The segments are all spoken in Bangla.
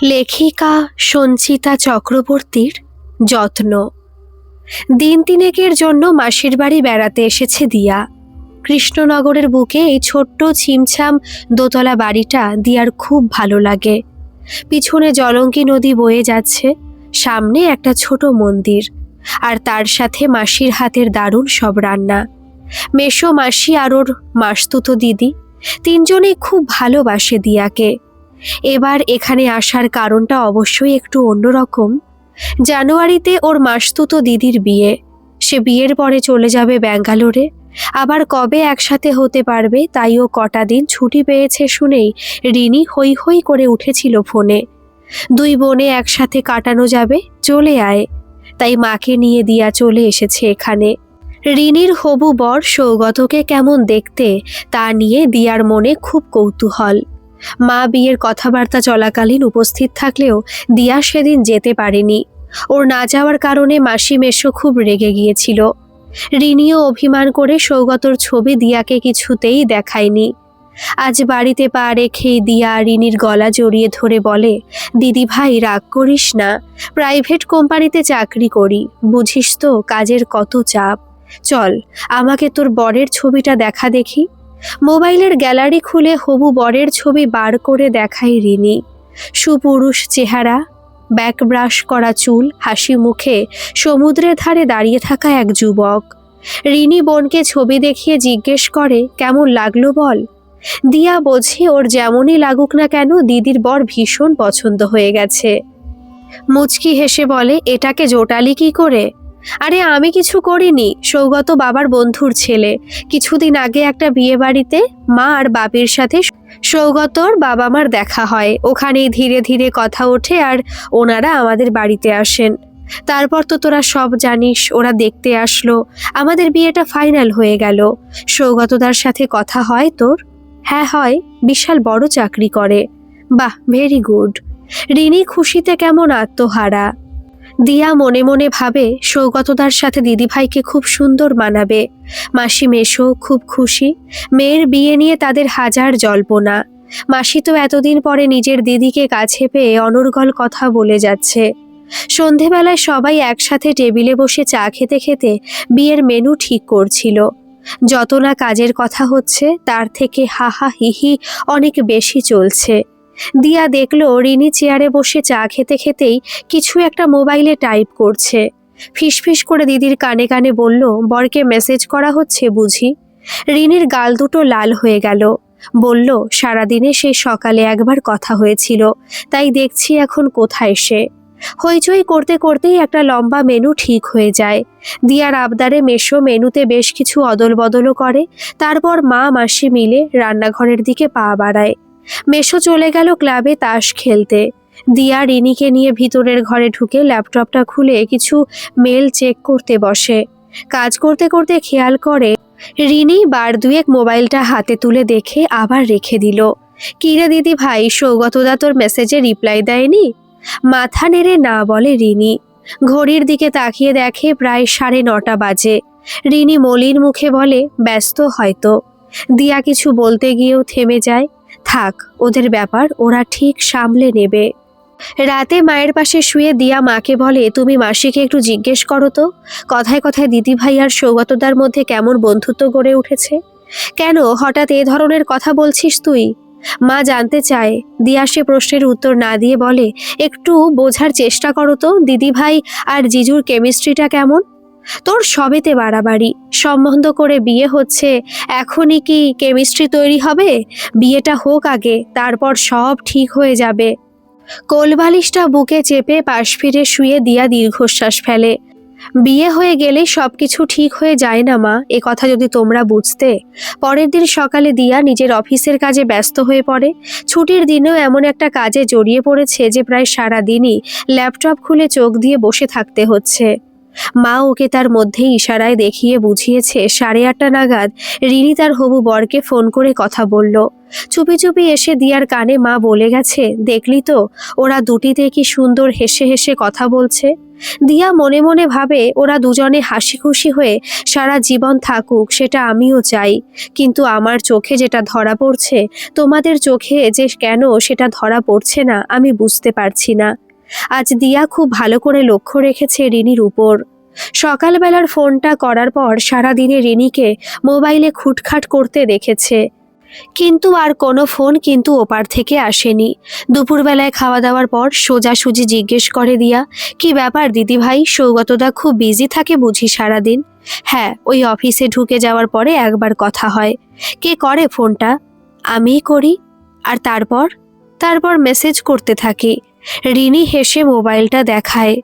লেখিকা সঞ্চিতা চক্রবর্তীর যত্ন। দিন তিনেকের জন্য মাসির বাড়ি বেড়াতে এসেছে দিয়া। কৃষ্ণনগরের বুকে এই ছোট্ট ছিমছাম দোতলা বাড়িটা দিয়ার খুব ভালো লাগে। পিছনে জলঙ্কি নদী বয়ে যাচ্ছে, সামনে একটা ছোট মন্দির, আর তার সাথে মাসির হাতের দারুণ সব রান্না। মেশো মাসি আর ওর মাসতুতো দিদি তিনজনেই খুব ভালোবাসে দিয়াকে। এবার এখানে আসার কারণটা অবশ্যই একটু অন্যরকম। জানুয়ারিতে ওর মাসতুতো দিদির বিয়ে। সে বিয়ের পরে চলে যাবে ব্যাঙ্গালোরে। আবার কবে একসাথে হতে পারবে তাই ও কটা দিন ছুটি পেয়েছে শুনেই রিনি হই হই করে উঠেছিল ফোনে। দুই বোনে একসাথে কাটানো যাবে, চলে আয়। তাই মাকে নিয়ে দিয়া চলে এসেছে এখানে। রিনির হবু বর সৌগতকে কেমন দেখতে তা নিয়ে দিয়ার মনে খুব কৌতূহল। মা বিয়ের কথাবার্তা চলাকালীন উপস্থিত থাকলেও দিয়া সেদিন যেতে পারেনি। ওর না যাওয়ার কারণে মাসি মেশো খুব রেগে গিয়েছিল। রিনিও অভিমান করে সৌগতর ছবি দিয়াকে কিছুতেই দেখায়নি। আজ বাড়িতে পা রেখেই দিয়া রিনির গলা জড়িয়ে ধরে বলে, দিদি ভাই, রাগ করিস না। প্রাইভেট কোম্পানিতে চাকরি করি। বুঝিস তো, কাজের কত চাপ। চল, আমাকে তোর বরের ছবিটা দেখা দেখি। মোবাইলের গ্যালারি খুলে হবু বরের ছবি বার করে দেখায় রিনি। সুপুরুষ চেহারা ব্যাক ব্রাশ করা চুল, হাসি মুখে সমুদ্রের ধারে দাঁড়িয়ে থাকা এক যুবক। রিনি বোনকে ছবি দেখিয়ে জিজ্ঞেস করে, কেমন লাগল বল? দিয়া বোঝে ওর যেমনই লাগুক না কেন, দিদির বর ভীষণ পছন্দ হয়ে গেছে। মুচকি হেসে বলে, এটাকে জোটালি কি করে? আরে আমি কিছু করিনি, সৌগত বাবার বন্ধুর ছেলে। কিছুদিন আগে একটা বিয়ে বাড়িতে মা আর বাপির সাথে সৌগতর বাবা মার দেখা হয়। ওখানেই ধীরে ধীরে কথা ওঠে আর ওনারা আমাদের বাড়িতে আসেন। তারপর তো তোরা সব জানিস, ওরা দেখতে আসলো। আমাদের বিয়েটা ফাইনাল হয়ে গেল। সৌগতদার সাথে কথা হয় তোর? হ্যাঁ হয়। বিশাল বড় চাকরি করে। বাহ, ভেরি গুড। রিনি খুশিতে কেমন আত্মহারা। দিয়া মনে মনে ভাবে, সৌগতদার সাথে দিদিভাইকে খুব সুন্দর মানাবে। মাসি মেশো খুব খুশি। মেয়ের বিয়ে নিয়ে তাদের হাজার জল্পনা। মাসি তো এতদিন পরে নিজের দিদিকে কাছে পেয়ে অনর্গল কথা বলে যাচ্ছে। সন্ধেবেলায় সবাই একসাথে টেবিলে বসে চা খেতে খেতে বিয়ের মেনু ঠিক করছিল। যত না কাজের কথা হচ্ছে, তার থেকে হাহা হিহি অনেক বেশি চলছে। দিয়া দেখল রিনি চেয়ারে বসে চা খেতে খেতেই কিছু একটা মোবাইলে টাইপ করছে। ফিসফিস করে দিদির কানে কানে বলল, বরকে মেসেজ করা হচ্ছে বুঝি? রিনির গাল দুটো লাল হয়ে গেল। বলল, সারাদিনে সেই সকালে একবার কথা হয়েছিল, তাই দেখছি এখন কোথায় সে? হইচই করতে করতেই একটা লম্বা মেনু ঠিক হয়ে যায়। দিয়ার আবদারে মেশো মেনুতে বেশ কিছু অদল বদলও করে, তারপর মা মাসি মিলে রান্নাঘরের দিকে পা বাড়ায়। মেশো চলে গেল ক্লাবে তাস খেলতে। দিয়া রিনিকে নিয়ে ভিতরের ঘরে ঢুকে ল্যাপটপটা খুলে কিছু মেল চেক করতে বসে। কাজ করতে করতে খেয়াল করে, রিনি বার দুয়েক মোবাইলটা হাতে তুলে দেখে আবার রেখে দিল। কিরে দিদি ভাই, সৌগতদা তোর মেসেজে রিপ্লাই দেয়নি? মাথা নেড়ে না বলে রিনি। ঘড়ির দিকে তাকিয়ে দেখে প্রায় সাড়ে নটা বাজে। রিনি মলির মুখে বলে, ব্যস্ত হয়তো। দিয়া কিছু বলতে গিয়েও থেমে যায়। থাক, ওদের ব্যাপার, ওরা ঠিক সামলে নেবে। রাতে মায়ের পাশে শুয়ে দিয়া মাকে বলে, তুমি মাসিকে একটু জিজ্ঞেস করো তো, কথায় কথায় দিদি ভাই আর সৌগতদার মধ্যে কেমন বন্ধুত্ব গড়ে উঠেছে? কেন, হঠাৎ এ ধরনের কথা বলছিস তুই? মা জানতে চায়। দিয়া সে প্রশ্নের উত্তর না দিয়ে বলে, একটু বোঝার চেষ্টা করো তো, দিদি ভাই আর জিজুর কেমিস্ট্রিটা কেমন? তোর সবেতে বাড়াবাড়ি। সম্বন্ধ করে বিয়ে হচ্ছে, এখনই কি কেমিস্ট্রি তৈরি হবে? বিয়েটা হোক আগে, তারপর সব ঠিক হয়ে যাবে। কোলবালিশটা বুকে চেপে পাশ ফিরে শুয়ে দিয়া দীর্ঘশ্বাস ফেলে। বিয়ে হয়ে গেলে সব কিছু ঠিক হয়ে যায় না, মা, এ কথা যদি তোমরা বুঝতে। পরের দিন সকালে দিয়া নিজের অফিসের কাজে ব্যস্ত হয়ে পড়ে। ছুটির দিনেও এমন একটা কাজে জড়িয়ে পড়েছে যে প্রায় সারা দিনই ল্যাপটপ খুলে চোখ দিয়ে বসে থাকতে হচ্ছে। মা ওকে তার মধ্যেই ইশারায় দেখিয়ে বুঝিয়েছে, সাড়ে আটটা নাগাদ রিনি তার হবু বরকে ফোন করে কথা বলল। চুপি চুপি এসে দিয়ার কানে মা বলে গেছে, দেখলি তো, ওরা দুটিতে কি সুন্দর হেসে হেসে কথা বলছে? দিয়া মনে মনে ভাবে, ওরা দুজনে হাসি খুশি হয়ে সারা জীবন থাকুক, সেটা আমিও চাই। কিন্তু আমার চোখে যেটা ধরা পড়ছে, তোমাদের চোখে যে কেন সেটা ধরা পড়ছে না, আমি বুঝতে পারছি না। আজ দিয়া খুব ভালো করে লক্ষ্য রেখেছে রিনির উপর। সকালবেলার ফোনটা করার পর সারাদিনে রিনিকে মোবাইলে খুটখাট করতে দেখেছে। কিন্তু আর কোনো ফোন কিন্তু ওপার থেকে আসেনি। দুপুরবেলায় খাওয়া দাওয়ার পর সোজাসুজি জিজ্ঞেস করে দিয়া, কি ব্যাপার দিদি ভাই সৌগতদা খুব বিজি থাকে বুঝি সারাদিন? হ্যাঁ ওই অফিসে ঢুকে যাওয়ার পরে একবার কথা হয়। কে করে ফোনটা? আমিই করি। আর তারপর? তারপর মেসেজ করতে থাকি। রিনি হেসে মোবাইলটা দেখায়।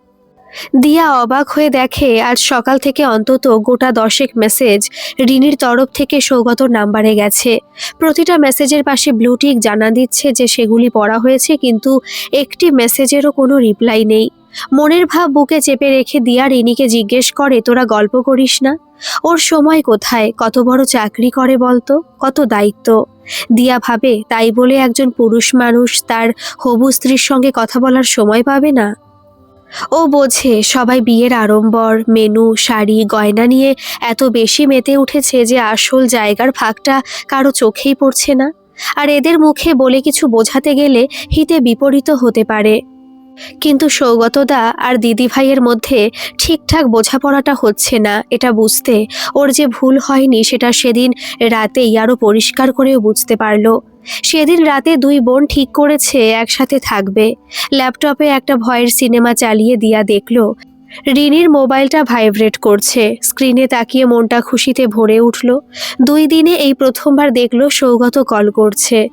দিয়া অবাক হয়ে দেখে, আজ সকাল থেকে অন্তত গোটা দশেক মেসেজ রিনির তরফ থেকে সৌগত নাম্বারে গেছে। প্রতিটা মেসেজের পাশে ব্লুটিক জানা দিচ্ছে যে সেগুলি পড়া হয়েছে, কিন্তু একটি মেসেজেরও কোনো রিপ্লাই নেই। মনের ভাব বুকে চেপে রেখে দিয়া রিনিকে জিজ্ঞেস করে, তোরা গল্প করিস না? ওর সময় কোথায়? কত বড় চাকরি করে বলতো? কত দায়িত্ব? দিয়া ভাবে, তাই বলে একজন পুরুষ মানুষ তার হবু স্ত্রীর সঙ্গে কথা বলার সময় পাবে না? ও বোঝে, সবাই বিয়ের আড়ম্বর, মেনু, শাড়ি, গয়না নিয়ে এত বেশি মেতে উঠেছে যে আসল জায়গার ফাঁকটা কারও চোখেই পড়ছে না। আর এদের মুখে বলে কিছু বোঝাতে গেলে হিতে বিপরীত হতে পারে। কিন্তু সৌগতদা আর দিদি ভাইয়ের মধ্যে ঠিকঠাক বোঝাপড়াটা হচ্ছে না এটা বুঝতে। ওর যে ভুল হয়নি সেটা সেদিন রাতেই আরও পরিষ্কার করেও বুঝতে পারল। সেদিন রাতে দুই বোন ঠিক করেছে একসাথে থাকবে। ল্যাপটপে একটা ভয়ের সিনেমা চালিয়ে দিয়া দেখল রিনির মোবাইলটা ভাইব্রেট করছে। স্ক্রিনে তাকিয়ে মনটা খুশিতে ভরে উঠল। দুই দিনে এই প্রথমবার দেখল সৌগত কল করছে।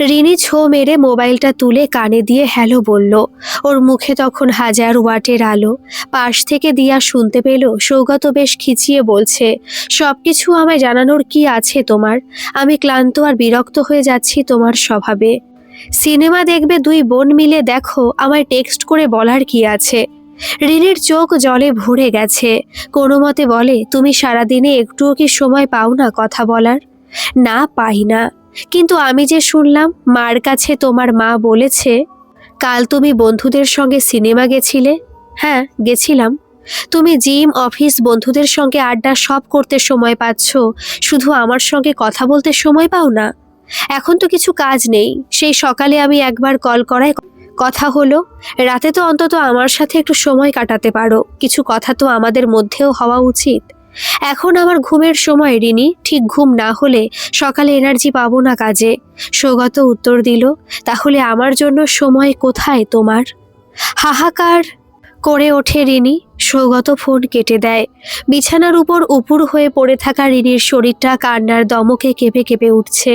রিনি ছো মেরে মোবাইলটা তুলে কানে দিয়ে হ্যালো বলল। ওর মুখে তখন হাজার ওয়াটের আলো। পাশ থেকে দিয়া শুনতে পেল, সৌগত বেশ খিচিয়ে বলছে সব কিছু আমায় জানানোর কি আছে তোমার? আমি ক্লান্ত আর বিরক্ত হয়ে যাচ্ছি তোমার স্বভাবে। সিনেমা দেখবে দুই বোন মিলে দেখো, আমায় টেক্সট করে বলার কি আছে? রিনির চোখ জলে ভরে গেছে। কোনো মতে বলে, তুমি সারাদিনে একটুও কি সময় পাও না কথা বলার? না, পাই না। কিন্তু আমি যে শুনলাম, মার কাছে তোমার মা বলেছে, কাল তুমি বন্ধুদের সঙ্গে সিনেমা গেছিলে? হ্যাঁ গেছিলাম। তুমি জিম, অফিস, বন্ধুদের সঙ্গে আড্ডা সব করতে সময় পাচ্ছ। শুধু আমার সঙ্গে কথা বলতে সময় পাও না। এখন তো কিছু কাজ নেই। সেই সকালে আমি একবার কল করায় কথা হলো, রাতে তো অন্তত আমার সাথে একটু সময় কাটাতে পারো। কিছু কথা তো আমাদের মধ্যেও হওয়া উচিত। এখন আমার ঘুমের সময়, রিনি। ঠিক ঘুম না হলে সকালে এনার্জি পাবো না কাজে। সৌগত উত্তর দিল, তাহলে আমার জন্য সময় কোথায় তোমার? হাহাকার করে ওঠে রিনি। সৌগত ফোন কেটে দেয়। বিছানার উপর উপুর হয়ে পড়ে থাকা রিনির শরীরটা কান্নার দমকে কেঁপে কেঁপে উঠছে।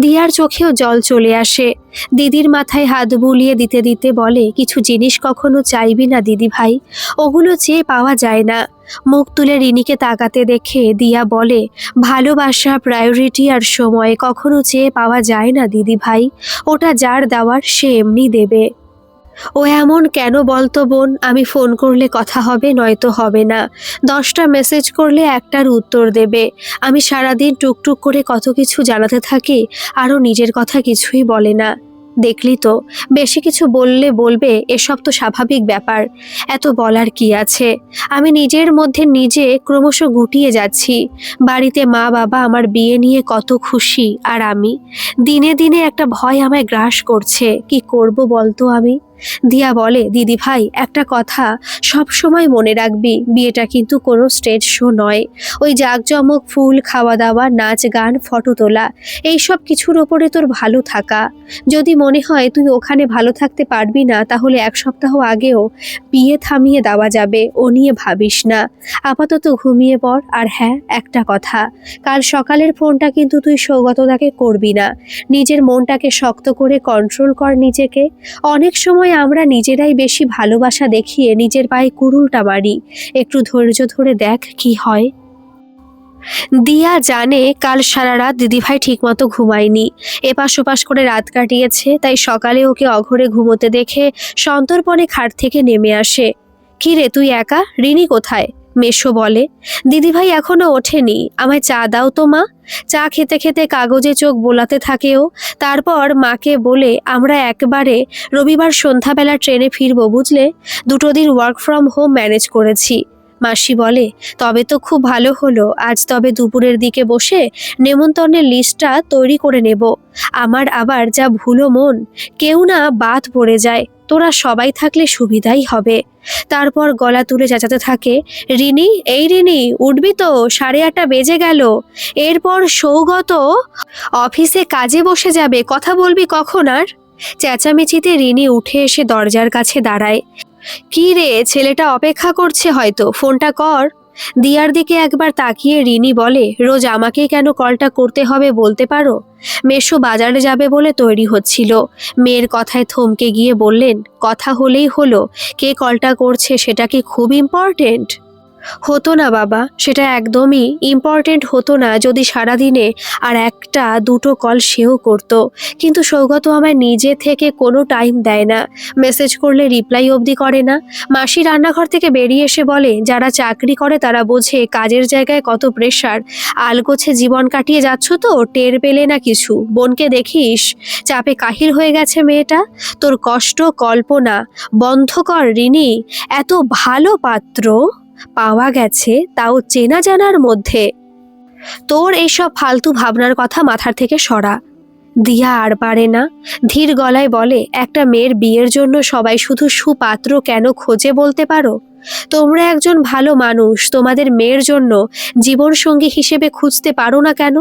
দিয়ার চোখেও জল চলে আসে। দিদির মাথায় হাত বুলিয়ে দিতে দিতে বলে, কিছু জিনিস কখনো চাইবি না দিদি ভাই, ওগুলো চেয়ে পাওয়া যায় না। মুখ তুলে রিনিকে তাকাতে দেখে দিয়া বলে, ভালোবাসা প্রায়োরিটি আর সময় কখনো চেয়ে পাওয়া যায় না দিদি ভাই, ওটা যার দেওয়ার সে এমনি দেবে। ও এমন কেন বলতো বোন? আমি ফোন করলে কথা হবে, নয়তো হবে না। দশটা মেসেজ করলে একটার উত্তর দেবে। আমি সারাদিন টুকটুক করে কত কিছু জানাতে থাকি, আরও নিজের কথা কিছুই বলে না। দেখলি তো, বেশি কিছু বললে বলবে, এসব তো স্বাভাবিক ব্যাপার। এত বলার কি আছে? আমি নিজের মধ্যে নিজে ক্রমশ গুটিয়ে যাচ্ছি। বাড়িতে মা বাবা আমার বিয়ে নিয়ে কত খুশি, আর আমি? দিনে দিনে একটা ভয় আমায় গ্রাস করছে। কি করব বলতো আমি? দিয়া বলে, দিদি ভাই, একটা কথা সব সময় মনে রাখবি, বিয়েটা কিন্তু কোনো স্টেজ শো নয়। ওই জাঁকজমক ফুল খাওয়া দাওয়া নাচ গান ফটো তোলা এই সব কিছুর ওপরে তোর ভালো থাকা। যদি মনে হয় তুই ওখানে ভালো থাকতে পারবি না, তাহলে এক সপ্তাহ আগেও বিয়ে থামিয়ে দেওয়া যাবে, ও নিয়ে ভাবিস না। আপাতত ঘুমিয়ে পড়, আর হ্যাঁ একটা কথা, কাল সকালের ফোনটা কিন্তু তুই সৌগতদাকে করবি না। নিজের মনটাকে শক্ত করে কন্ট্রোল কর নিজেকে। অনেক সময় আমরা নিজেরাই বেশি ভালোবাসা দেখিয়ে নিজের পায়ে কুরুলটা মারি একটু ধৈর্য ধরে দেখ কি হয়। দিয়া জানে কাল সারা রাত দিদিভাই ঠিকমতো ঘুমায়নি। এপাশ ওপাশ করে রাত কাটিয়েছে, তাই সকালে ওকে অঘরে ঘুমোতে দেখে সন্তর্পণে খাট থেকে নেমে আসে। কি রে, তুই একা? রিনি কোথায়? মেশো বলে। দিদিভাই এখনও ওঠেনি। আমায় চা দাও তো মা। চা খেতে খেতে কাগজে চোখ বোলাতে থাকেও। তারপর মাকে বলে, আমরা একবারে রবিবার সন্ধ্যাবেলা ট্রেনে ফিরবো, বুঝলে? দুটো দিন ওয়ার্ক ফ্রম হোম ম্যানেজ করেছি। মাসি বলে, তবে তো খুব ভালো হলো, আজ তবে দুপুরের দিকে বসে নেমন্তন্নের লিস্টটা তৈরি করে নেব। আমার আবার যা ভুলো মন, কেউ না বাদ পড়ে যায়, তোরা সবাই থাকলে সুবিধাই হবে। তারপর গলা তুলে চেঁচাতে থাকে, রিনি, এই রিনি, উঠবি তো, সাড়ে আটটা বেজে গেল। এরপর সৌগত অফিসে কাজে বসে যাবে, কথা বলবি কখন আর? চেঁচামেচিতে রিনি উঠে এসে দরজার কাছে দাঁড়ায়। কি রে, ছেলেটা অপেক্ষা করছে হয়তো, ফোনটা কর। দিয়ার দিকে একবার তাকিয়ে রিনি বলে, রোজ আমাকে কেন কলটা করতে হবে বলতে পারো? মেশো বাজারে যাবে বলে তৈরি হচ্ছিল। মেয়ের কথায় থমকে গিয়ে বললেন, কথা হলেই হলো, কে কলটা করছে সেটা কি খুব ইম্পর্টেন্ট হতো না বাবা, সেটা একদমই ইম্পর্টেন্ট হতো না যদি সারাদিনে আর একটা, দুটো কল সেও করতো। কিন্তু সৌগত আমায় নিজে থেকে কোনো টাইম দেয় না। মেসেজ করলে রিপ্লাই অবধি করে না। মাসি রান্নাঘর থেকে বেরিয়ে এসে বলে, যারা চাকরি করে তারা বোঝে কাজের জায়গায় কত প্রেশার আলগোছে জীবন কাটিয়ে যাচ্ছ তো, টের পেলে না কিছু। বোনকে দেখিস, চাপে কাহিল হয়ে গেছে মেয়েটা। তোর কষ্ট কল্পনা। বন্ধ কর, রিনি। এত ভালো পাত্র। পাওয়া গেছে তাও চেনা জানার মধ্যে। তোর এইসব ফালতু ভাবনার কথা মাথার থেকে সরা। দিয়া আর পারে না। ধীর গলায় বলে, একটা মেয়ের বিয়ের জন্য সবাই শুধু সুপাত্র কেন খোঁজে বলতে পারো? তোমরা একজন ভালো মানুষ, তোমাদের মেয়ের জন্য জীবনসঙ্গী হিসেবে খুঁজতে পারো না কেন?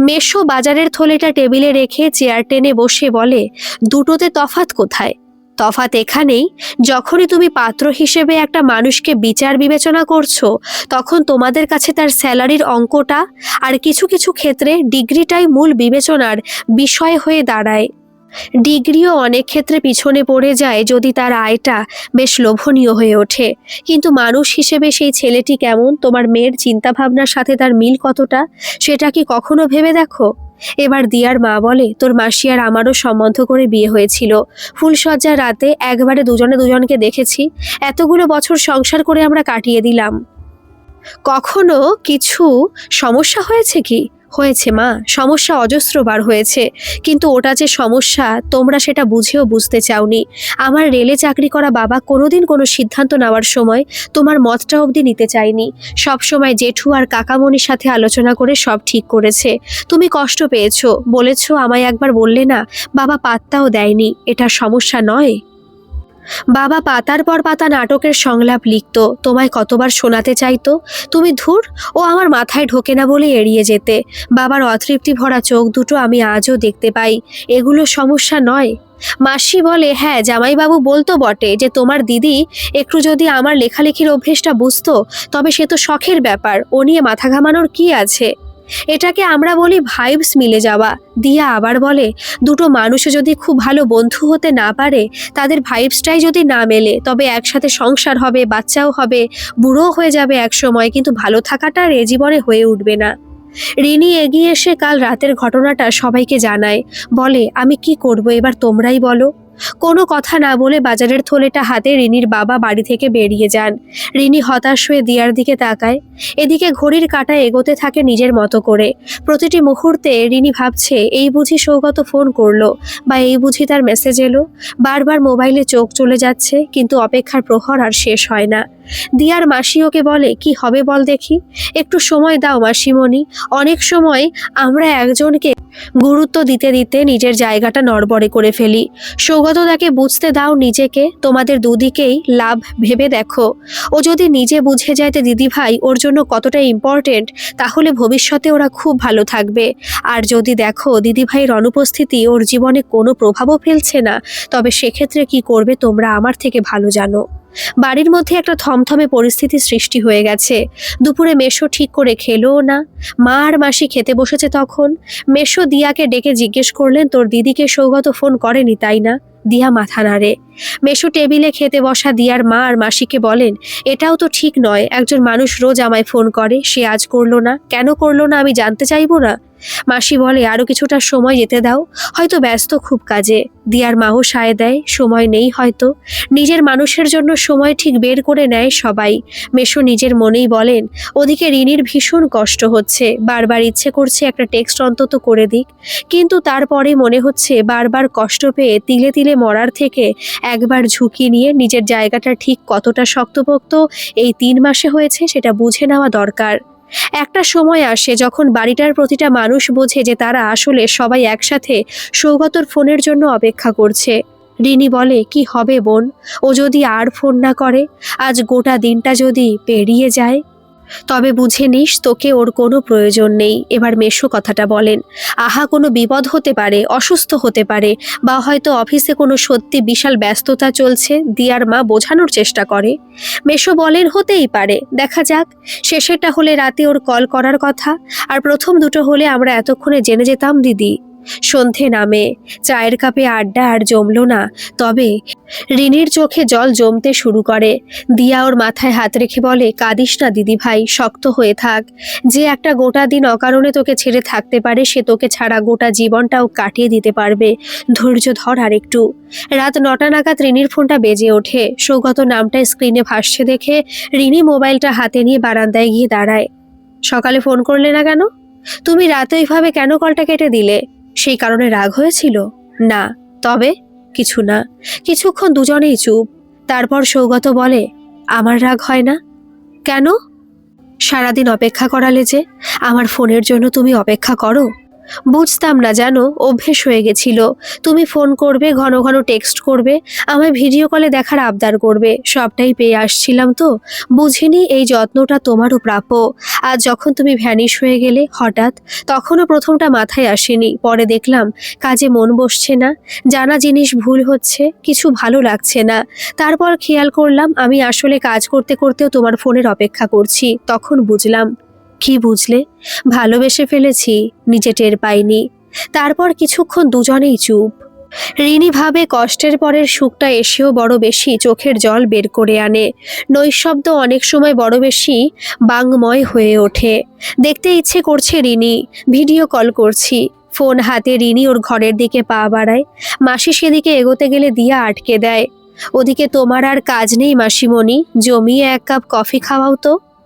মেশো বাজারের থলেটা টেবিলে রেখে চেয়ার টেনে বসে বলে, দুটোতে তফাত কোথায়? তফাৎ এখানেই, যখনই তুমি পাত্র হিসেবে একটা মানুষকে বিচার বিবেচনা করছ, তখন তোমাদের কাছে তার স্যালারির অঙ্কটা আর কিছু কিছু ক্ষেত্রে ডিগ্রিটাই মূল বিবেচনার বিষয় হয়ে দাঁড়ায়। ডিগ্রিও অনেক ক্ষেত্রে পিছনে পড়ে যায় যদি তার আয়টা বেশ লোভনীয় হয়ে ওঠে। কিন্তু মানুষ হিসেবে সেই ছেলেটি কেমন? তোমার মেয়ের চিন্তাভাবনার সাথে তার মিল কতটা? সেটা কি কখনো ভেবে দেখো? এবার দিয়ার মা বলে, তোর মাসি আর আমারও সম্বন্ধ করে বিয়ে হয়েছিল। ফুলসজ্জার রাতে একবারে দুজনে দুজনকে দেখেছি। এতগুলো বছর সংসার করে আমরা কাটিয়ে দিলাম। কখনো কিছু সমস্যা হয়েছে কি? হয়েছে মা, সমস্যা অজস্রবার হয়েছে। কিন্তু ওটা যে সমস্যা, তোমরা সেটা বুঝেও বুঝতে চাওনি। আমার রেলে চাকরি করা বাবা কোনোদিন কোনো সিদ্ধান্ত নেওয়ার সময় তোমার মতটা অবধি নিতে চাইনি সব সময় জেঠু আর কাকামণির সাথে আলোচনা করে সব ঠিক করেছে। তুমি কষ্ট পেয়েছ, বলেছ আমায় একবার বললে না, বাবা পাত্তাও দেয়নি। এটা সমস্যা নয়। বাবা পাতার পর পাতা নাটকের সংলাপ লিখতো, তোমায় কতবার শোনাতে চাইতো? তুমি ধুর, ও আমার মাথায় ঢোকে না বলে এড়িয়ে যেতে। বাবার অতৃপ্তি ভরা চোখ দুটো আমি আজও দেখতে পাই। এগুলো সমস্যা নয়। মাসি বলে হ্যাঁ জামাইবাবু বলতো বটে যে তোমার দিদি একটু যদি আমার লেখালেখির অভ্যেসটা বুঝতো, তবে সে তো শখের ব্যাপার। ও নিয়ে মাথা ঘামানোর কি আছে? এটাকে আমরা বলি ভাইবস মিলে যাওয়া। দিয়া আবার বলে, দুটো মানুষে যদি খুব ভালো বন্ধু হতে না পারে, তাদের ভাইবসটাই যদি না মেলে, তবে একসাথে সংসার হবে, বাচ্চাও হবে বুড়ো হয়ে যাবে এক সময়, কিন্তু ভালো থাকাটা এ জীবনে হয়ে উঠবে না। রিনি এগিয়ে এসে কাল রাতের ঘটনাটা সবাইকে জানায়। বলে, আমি কি করব এবার তোমরাই বলো। কোনো কথা না বলে বাজারের থলেটা হাতে রিনির বাবা বাড়ি থেকে বেরিয়ে যান। রিনি হতাশ হয়ে দিয়ার দিকে তাকায়। এদিকে ঘড়ির কাটা এগোতে থাকে নিজের মতো করে। প্রতিটি মুহূর্তে রিনি ভাবছে, এই বুঝি সৌগত ফোন করল বা এই বুঝি তার মেসেজ এলো? বারবার মোবাইলে চোখ চলে যাচ্ছে, কিন্তু অপেক্ষার প্রহর আর শেষ হয় না। দিয়ার মাসি ওকে বলে, কি হবে বল দেখি। একটু সময় দাও মাসিমণি। অনেক সময় আমরা একজনকে গুরুত্ব দিতে দিতে নিজের জায়গাটা নড়বড়ে করে ফেলি। সৌগত তাকে বুঝতে দাও নিজেকে। তোমাদের দুদিকেই লাভ ভেবে দেখো। ও যদি নিজে বুঝে যায় যে দিদিভাই ওর জন্য কতটা ইম্পর্টেন্ট তাহলে ভবিষ্যতে ওরা খুব ভালো থাকবে। আর যদি দেখো দিদিভাইয়ের অনুপস্থিতি ওর জীবনে কোনো প্রভাবও ফেলছে না, তবে সেক্ষেত্রে কি করবে তোমরা আমার থেকে ভালো জানো। বাড়ির মধ্যে একটা থমথমে পরিস্থিতি সৃষ্টি হয়ে গেছে। দুপুরে মেশো ঠিক করে খেলোও না। মা আর মাসি খেতে বসেছে তখন। মেশো দিয়াকে ডেকে জিজ্ঞেস করলেন, তোর দিদিকে সৌগত ফোন করেনি, তাই না? দিয়া মাথা নাড়ে। মেশো টেবিলে খেতে বসা দিয়ার মা আর মাসিকে বলেন, এটাও তো ঠিক নয়। একজন মানুষ রোজ আমায় ফোন করে, সে আজ করল না। কেন করল না আমি জানতে চাইব না? মাসি বলে আরও কিছুটা সময় যেতে দাও। হয়তো ব্যস্ত খুব কাজে। দিয়ার মাও সায় দেয়, সময় নেই হয়তো। নিজের মানুষের জন্য সময় ঠিক বের করে নেয় সবাই। মেশো নিজের মনেই বলেন, ওদিকে রিনির ভীষণ কষ্ট হচ্ছে। বারবার ইচ্ছে করছে একটা টেক্সট অন্তত করে দিক। কিন্তু তারপরে মনে হচ্ছে বারবার কষ্ট পেয়ে তিলে তিলে মরার থেকে একবার ঝুঁকি নিয়ে নিজের জায়গাটা ঠিক কতটা শক্তপোক্ত এই তিন মাসে হয়েছে সেটা বুঝে নেওয়া দরকার। একটা সময় আসে যখন বাড়িটার প্রতিটা মানুষ বোঝে যে তারা আসলে সবাই একসাথে সৌগতর ফোনের জন্য অপেক্ষা করছে। রিনি বলে, কি হবে বোন? ও যদি আর ফোন না করে, আজ গোটা দিনটা যদি পেরিয়ে যায় তবে বুঝে নিস তোকে ওর কোনো প্রয়োজন নেই। এবার মেশো কথাটা বলেন। আহা, কোনো বিপদ হতে পারে, অসুস্থ হতে পারে, বা হয়তো অফিসে কোনো সত্যি বিশাল ব্যস্ততা চলছে, দিয়ার মা বোঝানোর চেষ্টা করে। মেশো বলেন, হতেই পারে। দেখা যাক, শেষেরটা হলে রাতে ওর কল করার কথা, আর প্রথম দুটো হলে আমরা এতক্ষণে জেনে যেতাম দিদি। সন্ধে নামে। চায়ের কাপে আড্ডা আর জমলো না। তবে রিনির চোখে জল জমতে শুরু করে। দিয়া ওর মাথায় হাত রেখে বলে, কাঁদিস না দিদি ভাই শক্ত হয়ে থাক। যে একটা গোটা দিন অকারণে তোকে ছেড়ে থাকতে পারে, সে তোকে ছাড়া গোটা জীবনটাও কাটিয়ে দিতে পারবে। ধৈর্য ধর আর একটু রাত নটা নাগাদ রিনির ফোনটা বেজে ওঠে। সৌগত নামটা স্ক্রিনে ভাসছে দেখে রিনি মোবাইলটা হাতে নিয়ে বারান্দায় গিয়ে দাঁড়ায়। সকালে ফোন করলে না কেন? তুমি রাতে ওইভাবে কেন কলটা কেটে দিলে? সেই কারণে রাগ হয়েছিল? না, তবে কিছু না। কিছুক্ষণ দুজনেই চুপ। তারপর সৌগত বলে, আমার রাগ হয় না? কেন? সারাদিন অপেক্ষা করালে যে। আমার ফোনের জন্য তুমি অপেক্ষা করো। বুঝতাম না জানো, অভ্যেস হয়ে গেছিল। তুমি ফোন করবে, ঘন ঘন টেক্সট করবে, আমায় ভিডিও কলে দেখার আবদার করবে। সবটাই পেয়ে আসছিলাম তো। বুঝিনি এই যত্নটা তোমারও প্রাপ্য। আজ যখন তুমি ভ্যানিশ হয়ে গেলে, হঠাৎ, তখনও প্রথমটা মাথায় আসেনি। পরে দেখলাম, কাজে মন বসছে না। জানা জিনিস ভুল হচ্ছে, কিছু ভালো লাগছে না। তারপর খেয়াল করলাম, আমি আসলে কাজ করতে করতেও তোমার ফোনের অপেক্ষা করছি। তখন বুঝলাম কি বুঝলে? ভালোবেসে ফেলেছি, নিজে টের পাইনি। তারপর কিছুক্ষণ দুজনেই চুপ। রিনি ভাবে কষ্টের পরের সুখটা এসেও বড় বেশি চোখের জল বের করে আনে। নৈশব্দ অনেক সময় বড় বেশি বাংময় হয়ে ওঠে। দেখতে ইচ্ছে করছে রিনি, ভিডিও কল করছি। ফোন হাতে রিনি ওর ঘরের দিকে পা বাড়ায়। মাসি সেদিকে এগোতে গেলে দিয়া আটকে দেয়। ওদিকে তোমার আর কাজ নেই মাসিমণি, জমিয়ে এক কাপ কফি খাওয়াও তো।